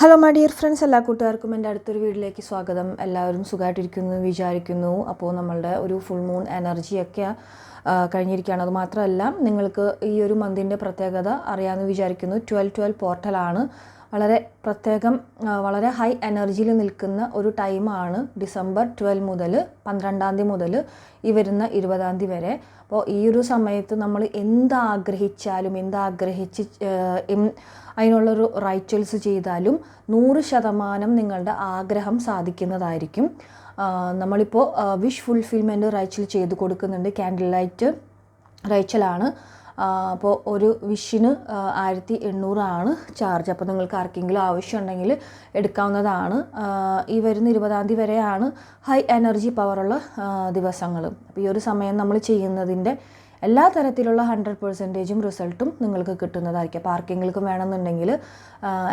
Hello my dear friends എല്ലാ കൂട്ടുകാർക്കും എന്റെ അടുത്തൊരു വീട്ടിലേക്ക് സ്വാഗതം. എല്ലാവരും സുഖമായിട്ടിരിക്കുന്നു എന്ന് വിചാരിക്കുന്നു. അപ്പോൾ നമ്മളുടെ ഒരു ഫുൾ മൂൺ എനർജിയൊക്കെ കഴിഞ്ഞിരിക്കുകയാണ്. അത് മാത്രമല്ല നിങ്ങൾക്ക് ഈ ഒരു മന്തിന്റെ പ്രത്യേകത അറിയാമെന്ന് വിചാരിക്കുന്നു. ട്വൽവ് ട്വൽവ് പോർട്ടലാണ് വളരെ പ്രത്യേകം വളരെ ഹൈ എനർജിയിൽ നിൽക്കുന്ന ഒരു ടൈമാണ് ഡിസംബർ ട്വൽവ് മുതൽ പന്ത്രണ്ടാം തീയതി മുതൽ ഈ വരുന്ന ഇരുപതാം തീയതി വരെ. അപ്പോൾ ഈ ഒരു സമയത്ത് നമ്മൾ എന്താഗ്രഹിച്ചാലും എന്താഗ്രഹിച്ച് അതിനുള്ളൊരു റൈച്വൽസ് ചെയ്താലും നൂറ് ശതമാനം നിങ്ങളുടെ ആഗ്രഹം സാധിക്കുന്നതായിരിക്കും. നമ്മളിപ്പോൾ വിഷ് ഫുൾഫിൽമെന്റ് റൈച്ചൽ ചെയ്ത് കൊടുക്കുന്നുണ്ട്. ക്യാൻഡിൽ ലൈറ്റ് റൈച്ചലാണ് അപ്പോൾ ഒരു വിഷിന് ആയിരത്തി എണ്ണൂറാണ് ചാർജ് അപ്പോൾ നിങ്ങൾക്ക് ആർക്കെങ്കിലും ആവശ്യമുണ്ടെങ്കിൽ എടുക്കാവുന്നതാണ്. ഈ വരുന്ന ഇരുപതാം തീയതി വരെയാണ് ഹൈ എനർജി പവറുള്ള ദിവസങ്ങൾ. അപ്പോൾ ഈ ഒരു സമയം നമ്മൾ ചെയ്യുന്നതിന്റെ എല്ലാ തരത്തിലുള്ള ഹൺഡ്രഡ് പെർസെന്റേജും റിസൾട്ടും നിങ്ങൾക്ക് കിട്ടുന്നതായിരിക്കും. അപ്പോൾ ആർക്കെങ്കിലും വേണമെന്നുണ്ടെങ്കിൽ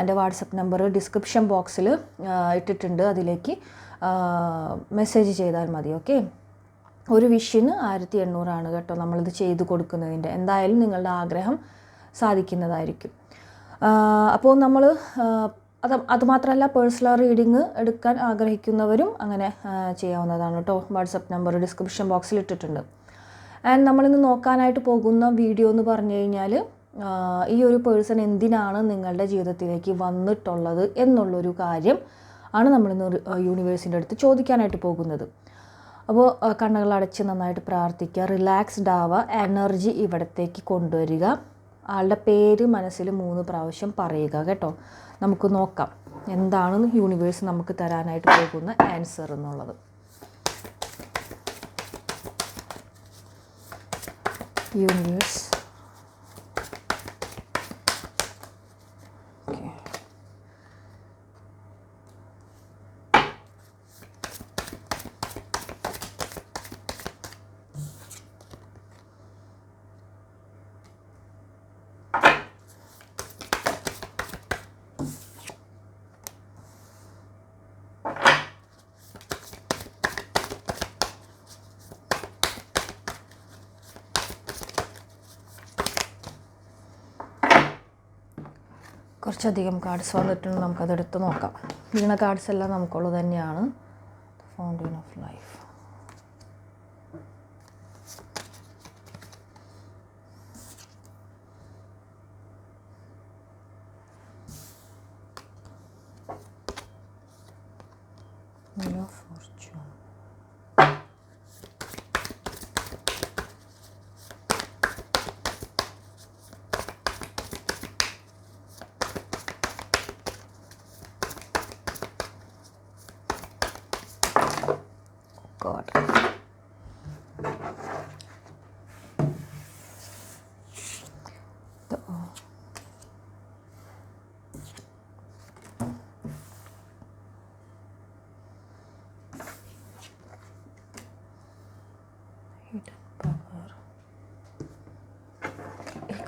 എന്റെ വാട്സപ്പ് നമ്പർ ഡിസ്ക്രിപ്ഷൻ ബോക്സിൽ ഇട്ടിട്ടുണ്ട്. അതിലേക്ക് മെസ്സേജ് ചെയ്താൽ മതി. ഓക്കെ ഒരു വിഷിന് ആയിരത്തി എണ്ണൂറാണ് കേട്ടോ നമ്മളിത് ചെയ്തു കൊടുക്കുന്നതിന്റെ. എന്തായാലും നിങ്ങളുടെ ആഗ്രഹം സാധിക്കുന്നതായിരിക്കും. അപ്പോൾ നമ്മൾ അത് അതുമാത്രമല്ല പേഴ്സണൽ റീഡിങ് എടുക്കാൻ ആഗ്രഹിക്കുന്നവരും അങ്ങനെ ചെയ്യാവുന്നതാണ് കേട്ടോ. വാട്സപ്പ് നമ്പർ ഡിസ്ക്രിപ്ഷൻ ബോക്സിൽ ഇട്ടിട്ടുണ്ട്. ആൻഡ് നമ്മളിന്ന് നോക്കാനായിട്ട് പോകുന്ന വീഡിയോ എന്ന് പറഞ്ഞു കഴിഞ്ഞാൽ ഈ ഒരു പേഴ്സൺ എന്തിനാണ് നിങ്ങളുടെ ജീവിതത്തിലേക്ക് വന്നിട്ടുള്ളത് എന്നുള്ളൊരു കാര്യം ആണ് നമ്മളിന്ന് യൂണിവേഴ്സിന്റെ അടുത്ത് ചോദിക്കാനായിട്ട് പോകുന്നത്. അപ്പോൾ കണ്ണുകളടച്ച് നന്നായിട്ട് പ്രാർത്ഥിക്കുക. റിലാക്സ്ഡ് ആവുക. എനർജി ഇവിടത്തേക്ക് കൊണ്ടുവരിക. ആളുടെ പേര് മനസ്സിൽ മൂന്ന് പ്രാവശ്യം പറയുക കേട്ടോ. നമുക്ക് നോക്കാം. എന്താണ് യൂണിവേഴ്സ് നമുക്ക് തരാനായിട്ട് പോകുന്ന ആൻസർ എന്നുള്ളത്. യൂണിവേഴ്സ് കുറച്ചധികം കാർഡ്സ് വന്നിട്ടുണ്ട് നമുക്കതെടുത്ത് നോക്കാം. വീണ കാർഡ്സ് എല്ലാം നമുക്കുള്ളത് തന്നെയാണ്. Fountain of life God. The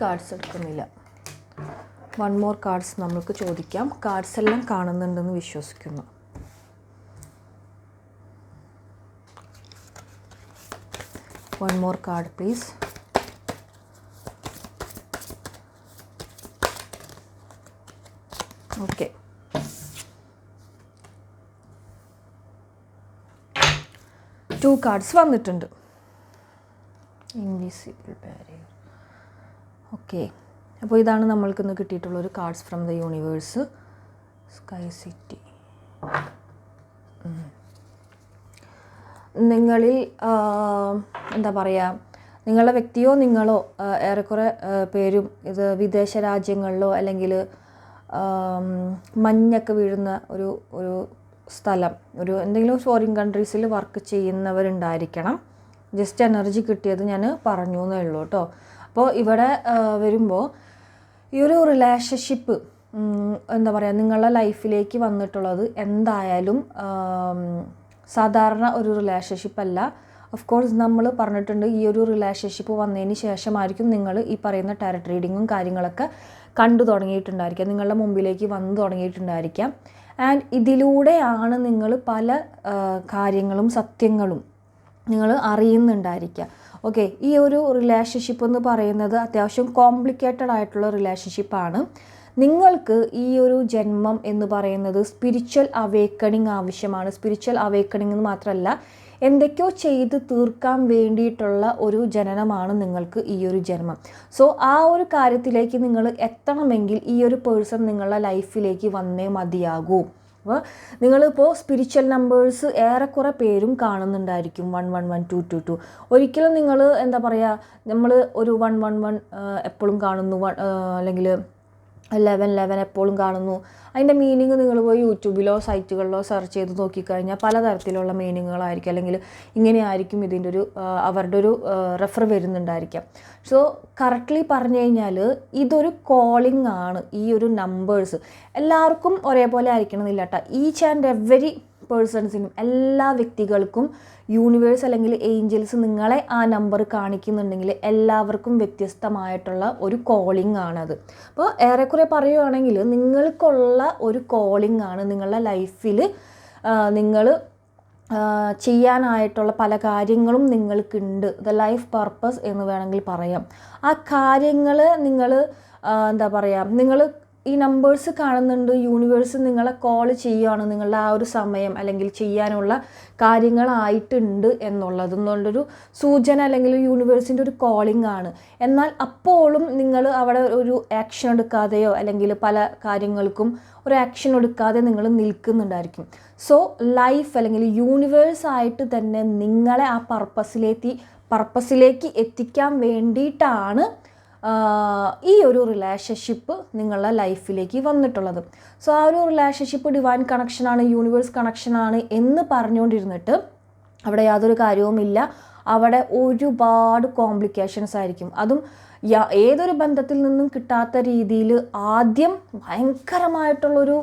cards എടുക്കുന്നില്ല. വൺ മോർ കാർഡ്സ് നമ്മൾക്ക് ചോദിക്കാം. കാർഡ്സ് എല്ലാം കാണുന്നുണ്ടെന്ന് വിശ്വസിക്കുന്നു. One more card please okay two cards വന്നിട്ടുണ്ട്. ഇൻവിസിബിൾ ബാരിയർ ഓക്കെ അപ്പോൾ ഇതാണ് നമ്മൾക്ക് ഇന്ന് കിട്ടിയിട്ടുള്ള cards from the universe sky city നിങ്ങളിൽ എന്താ പറയുക നിങ്ങളുടെ വ്യക്തിയോ നിങ്ങളോ ഏറെക്കുറെ പേരും ഇത് വിദേശ രാജ്യങ്ങളിലോ അല്ലെങ്കിൽ മഞ്ഞൊക്കെ വീഴുന്ന ഒരു ഒരു സ്ഥലം ഒരു എന്തെങ്കിലും ഫോറിൻ കൺട്രീസിൽ വർക്ക് ചെയ്യുന്നവരുണ്ടായിരിക്കണം. ജസ്റ്റ് എനർജി കിട്ടിയത് ഞാൻ പറഞ്ഞു എന്നേ ഉള്ളൂ കേട്ടോ. അപ്പോൾ ഇവിടെ വരുമ്പോൾ ഈ ഒരു റിലേഷൻഷിപ്പ് എന്താ പറയുക നിങ്ങളുടെ ലൈഫിലേക്ക് വന്നിട്ടുള്ളത് എന്തായാലും സാധാരണ ഒരു റിലേഷൻഷിപ്പ് അല്ല. ഓഫ് കോഴ്സ് നമ്മൾ പറഞ്ഞിട്ടുണ്ട് ഈ ഒരു റിലേഷൻഷിപ്പ് വന്നതിന് ശേഷമായിരിക്കും നിങ്ങൾ ഈ പറയുന്ന ടാരറ്റ് റീഡിങ്ങും കാര്യങ്ങളൊക്കെ കണ്ടു തുടങ്ങിയിട്ടുണ്ടായിരിക്കാം. നിങ്ങളുടെ മുമ്പിലേക്ക് വന്നു തുടങ്ങിയിട്ടുണ്ടായിരിക്കാം. ആൻഡ് ഇതിലൂടെയാണ് നിങ്ങൾ പല കാര്യങ്ങളും സത്യങ്ങളും നിങ്ങൾ അറിയുന്നുണ്ടായിരിക്കുക. ഓക്കെ ഈ ഒരു റിലേഷൻഷിപ്പ് എന്ന് പറയുന്നത് അത്യാവശ്യം കോംപ്ലിക്കേറ്റഡ് ആയിട്ടുള്ള റിലേഷൻഷിപ്പാണ് നിങ്ങൾക്ക് ഈ ഒരു ജന്മം എന്ന് പറയുന്നത് സ്പിരിച്വൽ അവേക്കണിങ് ആവശ്യമാണ്. സ്പിരിച്വൽ അവേക്കണിങ് എന്ന് മാത്രമല്ല എന്തൊക്കെയോ ചെയ്ത് തീർക്കാൻ വേണ്ടിയിട്ടുള്ള ഒരു ജനനമാണ് നിങ്ങൾക്ക് ഈ ഒരു ജന്മം. സോ ആ ഒരു കാര്യത്തിലേക്ക് നിങ്ങൾ എത്തണമെങ്കിൽ ഈ ഒരു പേഴ്സൺ നിങ്ങളുടെ ലൈഫിലേക്ക് വന്നേ മതിയാകൂ. അപ്പോൾ നിങ്ങളിപ്പോൾ സ്പിരിച്വൽ നമ്പേഴ്സ് ഏറെക്കുറെ പേരും കാണുന്നുണ്ടായിരിക്കും. One one one two two two ഒരിക്കലും നിങ്ങൾ എന്താ പറയുക നമ്മൾ ഒരു വൺ വൺ വൺ എപ്പോഴും കാണുന്നു അല്ലെങ്കിൽ ലെവൻ ലെവൻ എപ്പോഴും കാണുന്നു. അതിന്റെ മീനിങ് നിങ്ങൾ പോയി യൂട്യൂബിലോ സൈറ്റുകളിലോ സെർച്ച് ചെയ്ത് നോക്കിക്കഴിഞ്ഞാൽ പലതരത്തിലുള്ള മീനിങ്ങുകളായിരിക്കും അല്ലെങ്കിൽ ഇങ്ങനെയായിരിക്കും ഇതിന്റെ ഒരു അവരുടെ ഒരു റെഫർ വരുന്നുണ്ടായിരിക്കാം. സോ കറക്റ്റ്ലി പറഞ്ഞു കഴിഞ്ഞാൽ ഇതൊരു കോളിംഗ് ആണ്. ഈ ഒരു നമ്പേഴ്സ് എല്ലാവർക്കും ഒരേപോലെ ആയിരിക്കണമെന്നില്ല കേട്ടോ ഈച്ച് ആൻഡ് എവരി പേഴ്സൺസിനും എല്ലാ വ്യക്തികൾക്കും യൂണിവേഴ്സ് അല്ലെങ്കിൽ ഏഞ്ചൽസ് നിങ്ങളെ ആ നമ്പർ കാണിക്കുന്നുണ്ടെങ്കിൽ എല്ലാവർക്കും വ്യത്യസ്തമായിട്ടുള്ള ഒരു കോളിംഗ് ആണത്. അപ്പോൾ ഏറെക്കുറെ പറയുവാണെങ്കിൽ നിങ്ങൾക്കുള്ള ഒരു കോളിംഗ് ആണ് നിങ്ങളുടെ ലൈഫിൽ നിങ്ങൾ ചെയ്യാനായിട്ടുള്ള പല കാര്യങ്ങളും നിങ്ങൾക്കുണ്ട്. ദ ലൈഫ് പർപ്പസ് എന്ന് വേണമെങ്കിൽ പറയാം. ആ കാര്യങ്ങൾ നിങ്ങൾ എന്താ പറയുക നിങ്ങൾ ഈ നമ്പേഴ്സ് കാണുന്നുണ്ട് യൂണിവേഴ്സ് നിങ്ങളെ കോൾ ചെയ്യുകയാണ് നിങ്ങളുടെ ആ ഒരു സമയം അല്ലെങ്കിൽ ചെയ്യാനുള്ള കാര്യങ്ങളായിട്ടുണ്ട് എന്നുള്ളത്. എന്നുള്ളൊരു സൂചന അല്ലെങ്കിൽ യൂണിവേഴ്സിന്റെ ഒരു കോളിംഗ് ആണ്. എന്നാൽ അപ്പോഴും നിങ്ങൾ അവിടെ ഒരു ആക്ഷൻ എടുക്കാതെയോ അല്ലെങ്കിൽ പല കാര്യങ്ങൾക്കും ഒരു ആക്ഷൻ എടുക്കാതെ നിങ്ങൾ നിൽക്കുന്നുണ്ടായിരിക്കും. സോ ലൈഫ് അല്ലെങ്കിൽ യൂണിവേഴ്സ് ആയിട്ട് തന്നെ നിങ്ങളെ ആ പർപ്പസിലേക്ക് പർപ്പസിലേക്ക് എത്തിക്കാൻ വേണ്ടിയിട്ടാണ് ഈ ഒരു റിലേഷൻഷിപ്പ് നിങ്ങളുടെ ലൈഫിലേക്ക് വന്നിട്ടുള്ളത്. സോ ആ ഒരു റിലേഷൻഷിപ്പ് ഡിവൈൻ കണക്ഷനാണ് യൂണിവേഴ്സ് കണക്ഷനാണ് എന്ന് പറഞ്ഞുകൊണ്ടിരുന്നിട്ട് അവിടെ യാതൊരു കാര്യവുമില്ല അവിടെ ഒരുപാട് കോംപ്ലിക്കേഷൻസ് ആയിരിക്കും. അതും ഏതൊരു ബന്ധത്തിൽ നിന്നും കിട്ടാത്ത രീതിയിൽ ആദ്യം ഭയങ്കരമായിട്ടുള്ളൊരു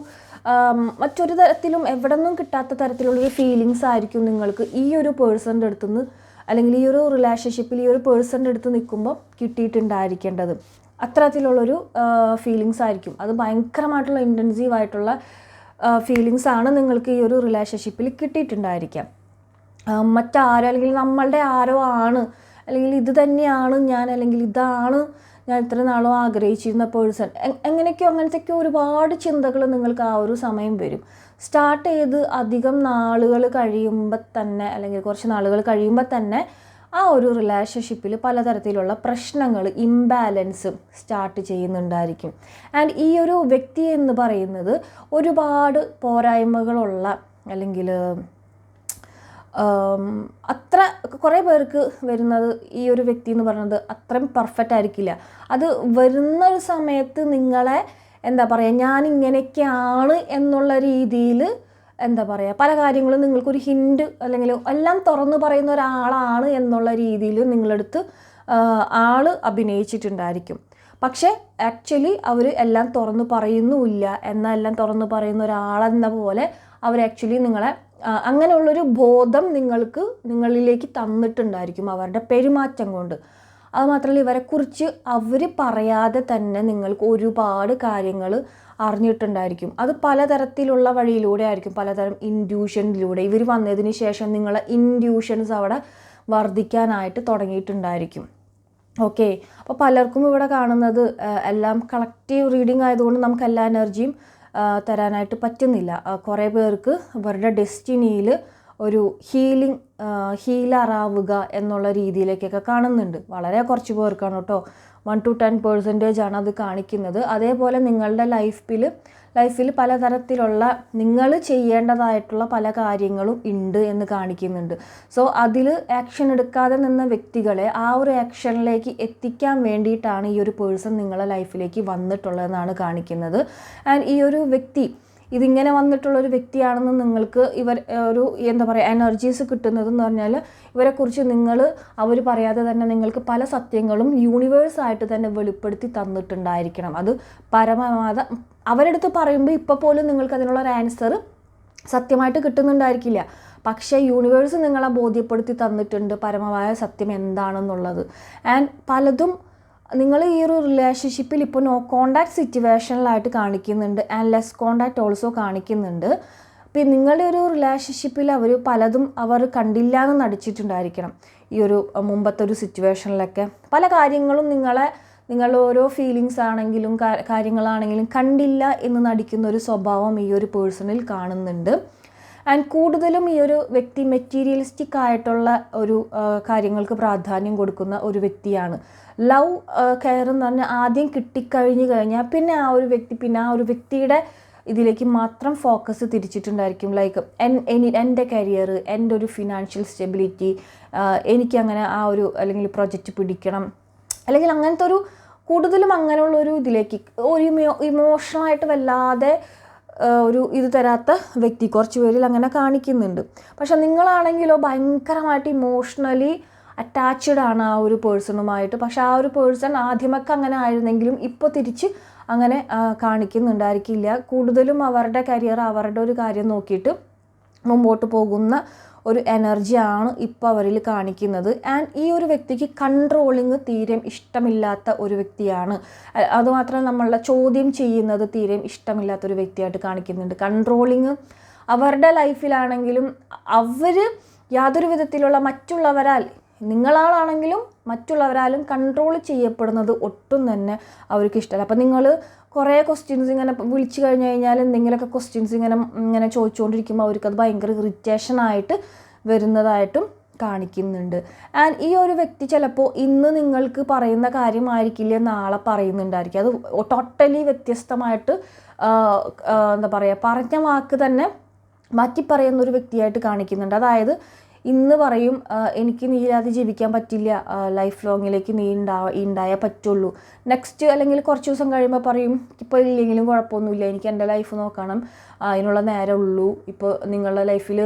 മറ്റൊരു തരത്തിലും എവിടെ നിന്നും കിട്ടാത്ത തരത്തിലുള്ളൊരു ഫീലിങ്സ് ആയിരിക്കും നിങ്ങൾക്ക് ഈ ഒരു പേഴ്സണിന്റെ അടുത്തുനിന്ന് അല്ലെങ്കിൽ ഈ ഒരു റിലേഷൻഷിപ്പിൽ ഈ ഒരു പേഴ്സണിന്റെ അടുത്ത് നിൽക്കുമ്പോൾ കിട്ടിയിട്ടുണ്ടായിരിക്കേണ്ടത്. അത്തരത്തിലുള്ളൊരു ഫീലിങ്സ് ആയിരിക്കും. അത് ഭയങ്കരമായിട്ടുള്ള ഇന്റൻസീവ് ആയിട്ടുള്ള ഫീലിങ്സ് ആണ് നിങ്ങൾക്ക് ഈ ഒരു റിലേഷൻഷിപ്പിൽ കിട്ടിയിട്ടുണ്ടായിരിക്കാം. മറ്റാരോ അല്ലെങ്കിൽ നമ്മളുടെ ആരോ ആണ് അല്ലെങ്കിൽ ഇത് തന്നെയാണ് ഞാൻ അല്ലെങ്കിൽ ഇതാണ് ഞാൻ ഇത്ര നാളോ ആഗ്രഹിച്ചിരുന്ന പേഴ്സൺ എങ്ങനെയൊക്കെയോ അങ്ങനത്തെയൊക്കെ ഒരുപാട് ചിന്തകൾ നിങ്ങൾക്ക് ആ ഒരു സമയം വരും. സ്റ്റാർട്ട് ചെയ്ത് അധികം നാളുകൾ കഴിയുമ്പോൾ തന്നെ അല്ലെങ്കിൽ കുറച്ച് നാളുകൾ കഴിയുമ്പോൾ തന്നെ ആ ഒരു റിലേഷൻഷിപ്പിൽ പലതരത്തിലുള്ള പ്രശ്നങ്ങൾ ഇംബാലൻസും സ്റ്റാർട്ട് ചെയ്യുന്നുണ്ടായിരിക്കും. ആൻഡ് ഈ ഒരു വ്യക്തി എന്ന് പറയുന്നത് ഒരുപാട് പോരായ്മകളുള്ള അല്ലെങ്കിൽ അത്ര കുറേ പേർക്ക് വരുന്നത് ഈ ഒരു വ്യക്തി എന്ന് പറയുന്നത് അത്രയും പെർഫെക്റ്റ് ആയിരിക്കില്ല. അത് വരുന്ന ഒരു സമയത്ത് നിങ്ങളെ എന്താ പറയുക ഞാൻ ഇങ്ങനെയൊക്കെയാണ് എന്നുള്ള രീതിയിൽ എന്താ പറയുക പല കാര്യങ്ങളും നിങ്ങൾക്കൊരു ഹിൻഡ് അല്ലെങ്കിൽ എല്ലാം തുറന്നു പറയുന്ന ഒരാളാണ് എന്നുള്ള രീതിയിൽ നിങ്ങളെടുത്ത് ആൾ അഭിനയിച്ചിട്ടുണ്ടായിരിക്കും. പക്ഷേ ആക്ച്വലി അവർ എല്ലാം തുറന്നു പറയുന്നുമില്ല. എന്നാൽ എല്ലാം തുറന്നു പറയുന്ന ഒരാളെന്ന പോലെ അവർ ആക്ച്വലി നിങ്ങളെ അങ്ങനെയുള്ളൊരു ബോധം നിങ്ങൾക്ക് നിങ്ങളിലേക്ക് തന്നിട്ടുണ്ടായിരിക്കും അവരുടെ പെരുമാറ്റം കൊണ്ട്. അതുമാത്രമല്ല ഇവരെക്കുറിച്ച് അവർ പറയാതെ തന്നെ നിങ്ങൾക്ക് ഒരുപാട് കാര്യങ്ങൾ അറിഞ്ഞിട്ടുണ്ടായിരിക്കും. അത് പലതരത്തിലുള്ള വഴിയിലൂടെ ആയിരിക്കും പലതരം ഇൻഡ്യൂഷനിലൂടെ. ഇവർ വന്നതിന് ശേഷം നിങ്ങളെ ഇൻഡ്യൂഷൻസ് അവിടെ വർദ്ധിക്കാനായിട്ട് തുടങ്ങിയിട്ടുണ്ടായിരിക്കും. ഓക്കെ. അപ്പോൾ പലർക്കും ഇവിടെ കാണുന്നത് എല്ലാം കളക്റ്റീവ് റീഡിംഗ് ആയതുകൊണ്ട് നമുക്ക് എല്ലാ എനർജിയും തരാനായിട്ട് പറ്റുന്നില്ല. കുറേ പേർക്ക് അവരുടെ ഡെസ്റ്റിനിയിൽ ഒരു ഹീലിംഗ് ഹീലറാവുക എന്നുള്ള രീതിയിലേക്കൊക്കെ കാണുന്നുണ്ട്. വളരെ കുറച്ച് പേർക്കാണ് കേട്ടോ. വൺ ടു ടെൻ പേഴ്സന്റേജ് ആണ് അത് കാണിക്കുന്നത്. അതേപോലെ നിങ്ങളുടെ ലൈഫിൽ ലൈഫിൽ പലതരത്തിലുള്ള നിങ്ങൾ ചെയ്യേണ്ടതായിട്ടുള്ള പല കാര്യങ്ങളും ഉണ്ട് എന്ന് കാണിക്കുന്നുണ്ട്. സോ അതിൽ ആക്ഷൻ എടുക്കാതെ നിന്ന വ്യക്തികളെ ആ ഒരു ആക്ഷനിലേക്ക് എത്തിക്കാൻ വേണ്ടിയിട്ടാണ് ഈ ഒരു പേഴ്സൺ നിങ്ങളുടെ ലൈഫിലേക്ക് വന്നിട്ടുള്ളതെന്നാണ് കാണിക്കുന്നത്. ആൻഡ് ഈ ഒരു വ്യക്തി ഇതിങ്ങനെ വന്നിട്ടുള്ള ഒരു വ്യക്തിയാണെന്ന് നിങ്ങൾക്ക് ഇവർ ഒരു എന്താ പറയുക എനർജീസ് കിട്ടുന്നതെന്ന് പറഞ്ഞാൽ ഇവരെക്കുറിച്ച് നിങ്ങൾ അവർ പറയാതെ തന്നെ നിങ്ങൾക്ക് പല സത്യങ്ങളും യൂണിവേഴ്സായിട്ട് തന്നെ വെളിപ്പെടുത്തി തന്നിട്ടുണ്ടായിരിക്കണം. അത് പരമാവധ അവരെടുത്ത് പറയുമ്പോൾ ഇപ്പോൾ പോലും നിങ്ങൾക്ക് അതിനുള്ള ഒരു ആൻസർ സത്യമായിട്ട് കിട്ടുന്നുണ്ടായിരിക്കില്ല. പക്ഷേ യൂണിവേഴ്സ് നിങ്ങളെ ബോധ്യപ്പെടുത്തി തന്നിട്ടുണ്ട് പരമമായ സത്യം എന്താണെന്നുള്ളത്. ആൻഡ് പലതും നിങ്ങൾ ഈ ഒരു റിലേഷൻഷിപ്പിൽ ഇപ്പോൾ നോ കോണ്ടാക്ട് സിറ്റുവേഷനിലായിട്ട് കാണിക്കുന്നുണ്ട് ആൻഡ് ലെസ് കോണ്ടാക്ട് ഓൾസോ കാണിക്കുന്നുണ്ട്. പിന്നെ നിങ്ങളുടെ ഒരു റിലേഷൻഷിപ്പിൽ അവർ പലതും അവർ കണ്ടില്ല എന്ന് നടിച്ചിട്ടുണ്ടായിരിക്കണം. ഈ ഒരു മുമ്പത്തെ ഒരു സിറ്റുവേഷനിലൊക്കെ പല കാര്യങ്ങളും നിങ്ങളെ നിങ്ങളുടെ ഓരോ ഫീലിങ്സ് ആണെങ്കിലും കാര്യങ്ങളാണെങ്കിലും കണ്ടില്ല എന്ന് നടിക്കുന്ന ഒരു സ്വഭാവം ഈ ഒരു പേഴ്സണിൽ കാണുന്നുണ്ട്. ആൻഡ് കൂടുതലും ഈ ഒരു വ്യക്തി മെറ്റീരിയലിസ്റ്റിക് ആയിട്ടുള്ള ഒരു കാര്യങ്ങൾക്ക് പ്രാധാന്യം കൊടുക്കുന്ന ഒരു വ്യക്തിയാണ്. ലവ് കെയർ എന്ന് പറഞ്ഞാൽ ആദ്യം കിട്ടിക്കഴിഞ്ഞ് കഴിഞ്ഞാൽ പിന്നെ ആ ഒരു വ്യക്തി പിന്നെ ആ ഒരു വ്യക്തിയുടെ ഇതിലേക്ക് മാത്രം ഫോക്കസ് തിരിച്ചിട്ടുണ്ടായിരിക്കും. ലൈക്ക് എൻ എനി എന്റെ കരിയർ എന്റെ ഒരു ഫിനാൻഷ്യൽ സ്റ്റെബിലിറ്റി എനിക്കങ്ങനെ ആ ഒരു അല്ലെങ്കിൽ പ്രൊജക്റ്റ് പിടിക്കണം. അല്ലെങ്കിൽ അങ്ങനത്തെ ഒരു കൂടുതലും അങ്ങനെയുള്ള ഒരു ഇതിലേക്ക് ഒരു ഇമോ ഇമോഷണലായിട്ട് വല്ലാതെ ഒരു ഇത് തരാത്ത വ്യക്തി കുറച്ച് പേരിൽ അങ്ങനെ കാണിക്കുന്നുണ്ട്. പക്ഷെ നിങ്ങളാണെങ്കിലോ ഭയങ്കരമായിട്ട് ഇമോഷണലി അറ്റാച്ച്ഡ് ആണ് ആ ഒരു പേഴ്സണുമായിട്ട്. പക്ഷെ ആ ഒരു പേഴ്സൺ ആദ്യമൊക്കെ അങ്ങനെ ആയിരുന്നെങ്കിലും ഇപ്പോൾ തിരിച്ച് അങ്ങനെ കാണിക്കുന്നുണ്ടായിരിക്കില്ല. കൂടുതലും അവരുടെ കരിയർ അവരുടെ ഒരു കാര്യം നോക്കിയിട്ട് മുമ്പോട്ട് പോകുന്ന ഒരു എനർജിയാണ് ഇപ്പോൾ അവരിൽ കാണിക്കുന്നത്. ആൻഡ് ഈ ഒരു വ്യക്തിക്ക് കൺട്രോളിങ് തീരെ ഇഷ്ടമില്ലാത്ത ഒരു വ്യക്തിയാണ്. അതുമാത്രം അതുമാത്രമല്ല നമ്മളുടെ ചോദ്യം ചെയ്യുന്നത് തീരെ ഇഷ്ടമില്ലാത്ത ഒരു വ്യക്തിയായിട്ട് കാണിക്കുന്നുണ്ട്. കൺട്രോളിങ് അവരുടെ ലൈഫിലാണെങ്കിലും അവർ യാതൊരു വിധത്തിലുള്ള മറ്റുള്ളവരാൽ നിങ്ങളാളാണെങ്കിലും മറ്റുള്ളവരാലും കൺട്രോൾ ചെയ്യപ്പെടുന്നത് ഒട്ടും തന്നെ അവർക്ക് ഇഷ്ടമല്ല അപ്പം നിങ്ങൾ കുറേ ക്വസ്റ്റ്യൻസ് ഇങ്ങനെ വിളിച്ചു കഴിഞ്ഞു കഴിഞ്ഞാൽ എന്തെങ്കിലുമൊക്കെ ക്വസ്റ്റ്യൻസ് ഇങ്ങനെ ഇങ്ങനെ ചോദിച്ചുകൊണ്ടിരിക്കുമ്പോൾ അവർക്കത് ഭയങ്കര ഇറിറ്റേഷൻ ആയിട്ട് വരുന്നതായിട്ടും കാണിക്കുന്നുണ്ട്. ആൻഡ് ഈ ഒരു വ്യക്തി ചിലപ്പോൾ ഇന്ന് നിങ്ങൾക്ക് പറയുന്ന കാര്യമായിരിക്കില്ല നാളെ പറയുന്നുണ്ടായിരിക്കും. അത് ടോട്ടലി വ്യത്യസ്തമായിട്ട് എന്താ പറയുക പറഞ്ഞ വാക്ക് തന്നെ മാറ്റി പറയുന്ന ഒരു വ്യക്തിയായിട്ട് കാണിക്കുന്നുണ്ട്. അതായത് ഇന്ന് പറയും എനിക്ക് നീ ഇല്ലാതെ ജീവിക്കാൻ പറ്റില്ല. ലൈഫ് ലോങ്ങിലേക്ക് നീ ഉണ്ടാ ഉണ്ടായേ പറ്റുള്ളൂ. നെക്സ്റ്റ് അല്ലെങ്കിൽ കുറച്ച് ദിവസം കഴിയുമ്പോൾ പറയും ഇപ്പോൾ ഇല്ലെങ്കിലും കുഴപ്പമൊന്നുമില്ല. എനിക്ക് എന്റെ ലൈഫ് നോക്കണം. അതിനുള്ള നേരം ഉള്ളൂ. ഇപ്പോൾ നിങ്ങളുടെ ലൈഫിൽ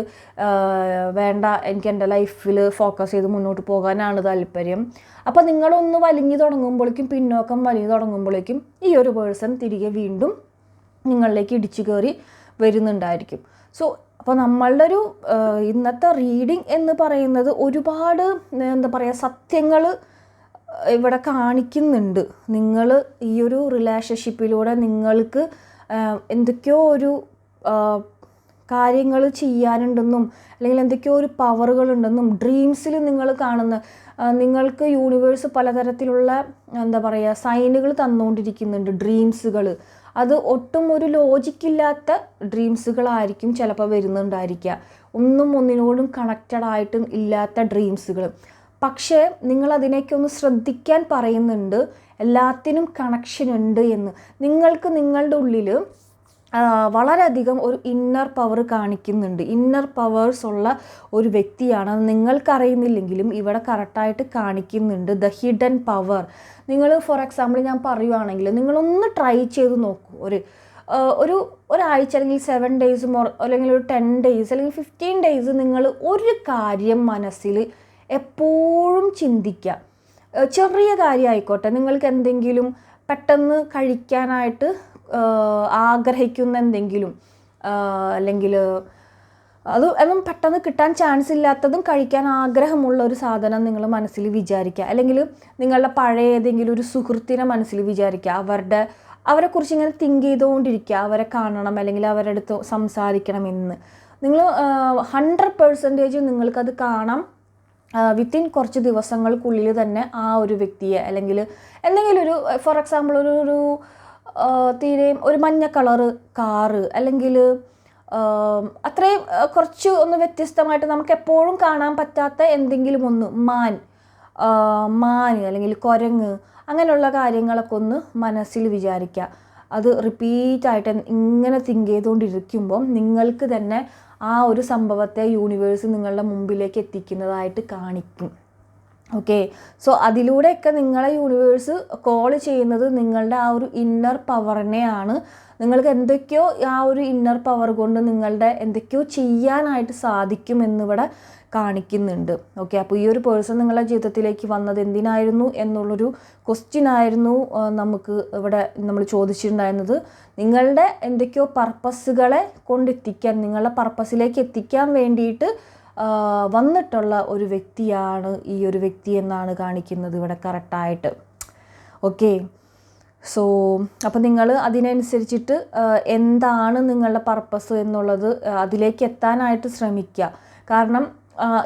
വേണ്ട. എനിക്ക് എന്റെ ലൈഫിൽ ഫോക്കസ് ചെയ്ത് മുന്നോട്ട് പോകാനാണ് താല്പര്യം. അപ്പോൾ നിങ്ങളൊന്ന് വലിഞ്ഞു തുടങ്ങുമ്പോഴേക്കും പിന്നോക്കം വലിഞ്ഞു തുടങ്ങുമ്പോഴേക്കും ഈ ഒരു പേഴ്സൺ തിരികെ വീണ്ടും നിങ്ങളിലേക്ക് ഇടിച്ചു കയറി വരുന്നുണ്ടായിരിക്കും. സോ അപ്പോൾ നമ്മളുടെ ഒരു ഇന്നത്തെ റീഡിങ് എന്ന് പറയുന്നത് ഒരുപാട് എന്താ പറയുക സത്യങ്ങൾ ഇവിടെ കാണിക്കുന്നുണ്ട്. നിങ്ങൾ ഈ ഒരു റിലേഷൻഷിപ്പിലൂടെ നിങ്ങൾക്ക് എന്തൊക്കെയോ ഒരു കാര്യങ്ങൾ ചെയ്യാനുണ്ടെന്നും അല്ലെങ്കിൽ എന്തൊക്കെയോ ഒരു പവറുകളുണ്ടെന്നും ഡ്രീംസിൽ നിങ്ങൾ കാണുന്ന നിങ്ങൾക്ക് യൂണിവേഴ്സ് പലതരത്തിലുള്ള എന്താ പറയുക സൈനുകൾ തന്നുകൊണ്ടിരിക്കുന്നുണ്ട് ഡ്രീംസുകൾ അത് ഒട്ടും ഒരു ലോജിക്കില്ലാത്ത ഡ്രീംസുകളായിരിക്കും ചിലപ്പോൾ വരുന്നുണ്ടായിരിക്കുക. ഒന്നും ഒന്നിനോടും കണക്റ്റഡ് ആയിട്ടും ഇല്ലാത്ത ഡ്രീംസുകൾ പക്ഷേ നിങ്ങൾ അതിനേക്ക് ഒന്ന് ശ്രദ്ധിക്കാൻ പറയുന്നുണ്ട്. എല്ലാത്തിനും കണക്ഷൻ ഉണ്ട് എന്ന്. നിങ്ങൾക്ക് നിങ്ങളുടെ ഉള്ളിൽ വളരെയധികം ഒരു ഇന്നർ പവർ കാണിക്കുന്നുണ്ട്. ഇന്നർ പവേഴ്സ് ഉള്ള ഒരു വ്യക്തിയാണ്. അത് നിങ്ങൾക്കറിയുന്നില്ലെങ്കിലും ഇവിടെ കറക്റ്റായിട്ട് കാണിക്കുന്നുണ്ട്. ദ ഹിഡൻ പവർ നിങ്ങൾ ഫോർ എക്സാമ്പിൾ ഞാൻ പറയുവാണെങ്കിൽ നിങ്ങളൊന്ന് ട്രൈ ചെയ്ത് നോക്കൂ. ഒരു ഒരു ഒരാഴ്ച അല്ലെങ്കിൽ സെവൻ ഡേയ്സ് മോർ അല്ലെങ്കിൽ ഒരു ടെൻ ഡേയ്സ് അല്ലെങ്കിൽ ഫിഫ്റ്റീൻ ഡേയ്സ് നിങ്ങൾ ഒരു കാര്യം മനസ്സിൽ എപ്പോഴും ചിന്തിക്കുക. ചെറിയ കാര്യമായിക്കോട്ടെ നിങ്ങൾക്ക് എന്തെങ്കിലും പെട്ടെന്ന് കഴിക്കാനായിട്ട് ആഗ്രഹിക്കുന്ന എന്തെങ്കിലും അല്ലെങ്കിൽ അത് അതും പെട്ടെന്ന് കിട്ടാൻ ചാൻസ് ഇല്ലാത്തതും കഴിക്കാൻ ആഗ്രഹമുള്ള ഒരു സാധനം നിങ്ങൾ മനസ്സിൽ വിചാരിക്കുക. അല്ലെങ്കിൽ നിങ്ങളുടെ പഴയ ഏതെങ്കിലും ഒരു സുഹൃത്തിനെ മനസ്സിൽ വിചാരിക്കുക. അവരുടെ അവരെക്കുറിച്ച് ഇങ്ങനെ തിങ്ക് ചെയ്തുകൊണ്ടിരിക്കുക. അവരെ കാണണം അല്ലെങ്കിൽ അവരുടെ അടുത്ത് സംസാരിക്കണം എന്ന്. നിങ്ങൾ ഹൺഡ്രഡ് പേഴ്സന്റേജ് നിങ്ങൾക്കത് കാണാം. വിത്തിൻ കുറച്ച് ദിവസങ്ങൾക്കുള്ളിൽ തന്നെ ആ ഒരു വ്യക്തിയെ അല്ലെങ്കിൽ എന്തെങ്കിലും ഒരു ഫോർ എക്സാമ്പിൾ ഒരു ഒരു തീരെയും ഒരു മഞ്ഞ കളറ് കാറ് അല്ലെങ്കിൽ അത്രയും കുറച്ച് ഒന്ന് വ്യത്യസ്തമായിട്ട് നമുക്ക് എപ്പോഴും കാണാൻ പറ്റാത്ത എന്തെങ്കിലും ഒന്ന് മാൻ മാന് അല്ലെങ്കിൽ കുരങ്ങ് അങ്ങനെയുള്ള കാര്യങ്ങളൊക്കെ ഒന്ന് മനസ്സിൽ വിചാരിക്കുക. അത് റിപ്പീറ്റായിട്ട് ഇങ്ങനെ തിങ്ക് ചെയ്തുകൊണ്ടിരിക്കുമ്പം നിങ്ങൾക്ക് തന്നെ ആ ഒരു സംഭവത്തെ യൂണിവേഴ്സ് നിങ്ങളുടെ മുമ്പിലേക്ക് എത്തിക്കുന്നതായിട്ട് കാണിക്കും. ഓക്കെ സോ അതിലൂടെയൊക്കെ നിങ്ങളെ യൂണിവേഴ്സ് കോൾ ചെയ്യുന്നത് നിങ്ങളുടെ ആ ഒരു ഇന്നർ പവറിനെയാണ് നിങ്ങൾക്ക് എന്തൊക്കെയോ ആ ഒരു ഇന്നർ പവർ കൊണ്ട് നിങ്ങളുടെ എന്തൊക്കെയോ ചെയ്യാനായിട്ട് സാധിക്കും എന്നിവിടെ കാണിക്കുന്നുണ്ട്. ഓക്കെ അപ്പോൾ ഈ ഒരു പേഴ്സൺ നിങ്ങളുടെ ജീവിതത്തിലേക്ക് വന്നത് എന്തിനായിരുന്നു എന്നുള്ളൊരു ക്വസ്റ്റ്യൻ ആയിരുന്നു നമുക്ക് ഇവിടെ നമ്മൾ ചോദിച്ചിട്ടുണ്ടായിരുന്നത്. നിങ്ങളുടെ എന്തൊക്കെയോ പർപ്പസുകളെ കൊണ്ടെത്തിക്കാൻ നിങ്ങളുടെ പർപ്പസിലേക്ക് എത്തിക്കാൻ വേണ്ടിയിട്ട് വന്നിട്ടുള്ള ഒരു വ്യക്തിയാണ് ഈ ഒരു വ്യക്തി എന്നാണ് കാണിക്കുന്നത് ഇവിടെ കറക്റ്റായിട്ട്. ഓക്കെ. സോ അപ്പോൾ നിങ്ങൾ അതിനനുസരിച്ചിട്ട് എന്താണ് നിങ്ങളുടെ പർപ്പസ് എന്നുള്ളത് അതിലേക്ക് എത്താനായിട്ട് ശ്രമിക്കുക. കാരണം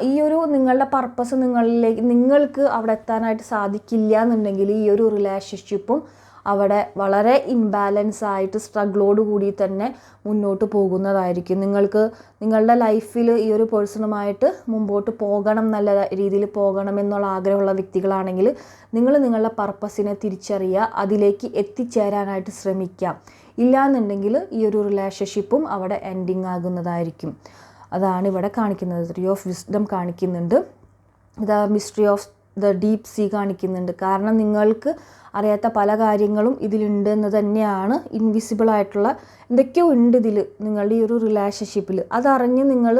ഈ ഒരു നിങ്ങളുടെ പർപ്പസ് നിങ്ങളിലേക്ക് നിങ്ങൾക്ക് അവിടെ എത്താനായിട്ട് സാധിക്കില്ല എന്നുണ്ടെങ്കിൽ ഈ ഒരു റിലേഷൻഷിപ്പും അവിടെ വളരെ ഇംബാലൻസ് ആയിട്ട് സ്ട്രഗിളോട് കൂടി തന്നെ മുന്നോട്ട് പോകുന്നതായിരിക്കും. നിങ്ങൾക്ക് നിങ്ങളുടെ ലൈഫിൽ ഈ ഒരു പേഴ്സണുമായിട്ട് മുമ്പോട്ട് പോകണം നല്ല രീതിയിൽ പോകണം എന്നുള്ള ആഗ്രഹമുള്ള വ്യക്തികളാണെങ്കിൽ നിങ്ങൾ നിങ്ങളുടെ പർപ്പസിനെ തിരിച്ചറിയുക അതിലേക്ക് എത്തിച്ചേരാനായിട്ട് ശ്രമിക്കുക ഇല്ലാന്നുണ്ടെങ്കിൽ ഈ ഒരു റിലേഷൻഷിപ്പും അവിടെ എൻഡിങ് ആകുന്നതായിരിക്കും. അതാണ് ഇവിടെ കാണിക്കുന്നത്. ത്രീ ഓഫ് വിസ്ഡം കാണിക്കുന്നുണ്ട്. ഇതാ mystery of the deep sea കാണിക്കുന്നുണ്ട്. കാരണം നിങ്ങൾക്ക് അറിയാത്ത പല കാര്യങ്ങളും ഇതിലുണ്ട് എന്ന് തന്നെയാണ് ഇൻവിസിബിൾ ആയിട്ടുള്ള എന്തൊക്കെയോ ഉണ്ട് ഇതിൽ നിങ്ങളുടെ ഈ ഒരു റിലേഷൻഷിപ്പിൽ അതറിഞ്ഞ് നിങ്ങൾ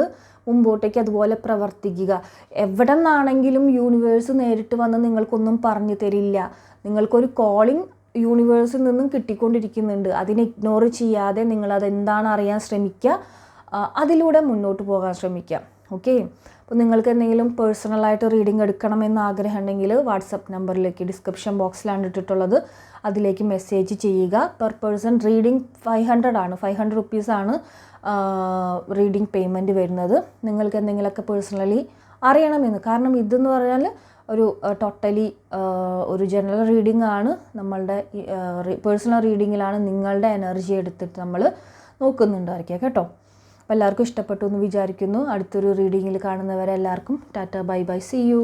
മുമ്പോട്ടേക്ക് അതുപോലെ പ്രവർത്തിക്കുക. എവിടെ നിന്നാണെങ്കിലും യൂണിവേഴ്സ് നേരിട്ട് വന്ന് നിങ്ങൾക്കൊന്നും പറഞ്ഞു തരില്ല. നിങ്ങൾക്കൊരു കോളിംഗ് യൂണിവേഴ്സിൽ നിന്നും കിട്ടിക്കൊണ്ടിരിക്കുന്നുണ്ട്. അതിനെ ഇഗ്നോർ ചെയ്യാതെ നിങ്ങൾ അതെന്താണ് അറിയാൻ ശ്രമിക്കുക. അതിലൂടെ മുന്നോട്ട് പോകാൻ ശ്രമിക്കുക. ഓക്കെ അപ്പോൾ നിങ്ങൾക്ക് എന്തെങ്കിലും പേഴ്സണലായിട്ട് റീഡിംഗ് എടുക്കണമെന്ന് ആഗ്രഹം ഉണ്ടെങ്കിൽ വാട്സപ്പ് നമ്പറിലേക്ക് ഡിസ്ക്രിപ്ഷൻ ബോക്സിലാണ് ഇട്ടിട്ടുള്ളത്. അതിലേക്ക് മെസ്സേജ് ചെയ്യുക. Per person reading five hundred ആണ്. ഫൈവ് ഹൺഡ്രഡ് റുപ്പീസാണ് റീഡിംഗ് പേയ്മെന്റ് വരുന്നത്. നിങ്ങൾക്ക് എന്തെങ്കിലുമൊക്കെ പേഴ്സണലി അറിയണമെന്ന്. കാരണം ഇതെന്ന് പറഞ്ഞാൽ ഒരു ടോട്ടലി ഒരു ജനറൽ റീഡിംഗ് ആണ്. നമ്മളുടെ പേഴ്സണൽ റീഡിങ്ങിലാണ് നിങ്ങളുടെ എനർജി എടുത്തിട്ട് നമ്മൾ നോക്കുന്നുണ്ടായിരിക്കുക. കേട്ടോ? എല്ലാവർക്കും ഇഷ്ടപ്പെട്ടു എന്ന് വിചാരിക്കുന്നു. അടുത്തൊരു റീഡിങ്ങിൽ കാണുന്നവരെ എല്ലാവർക്കും tata bye bye see you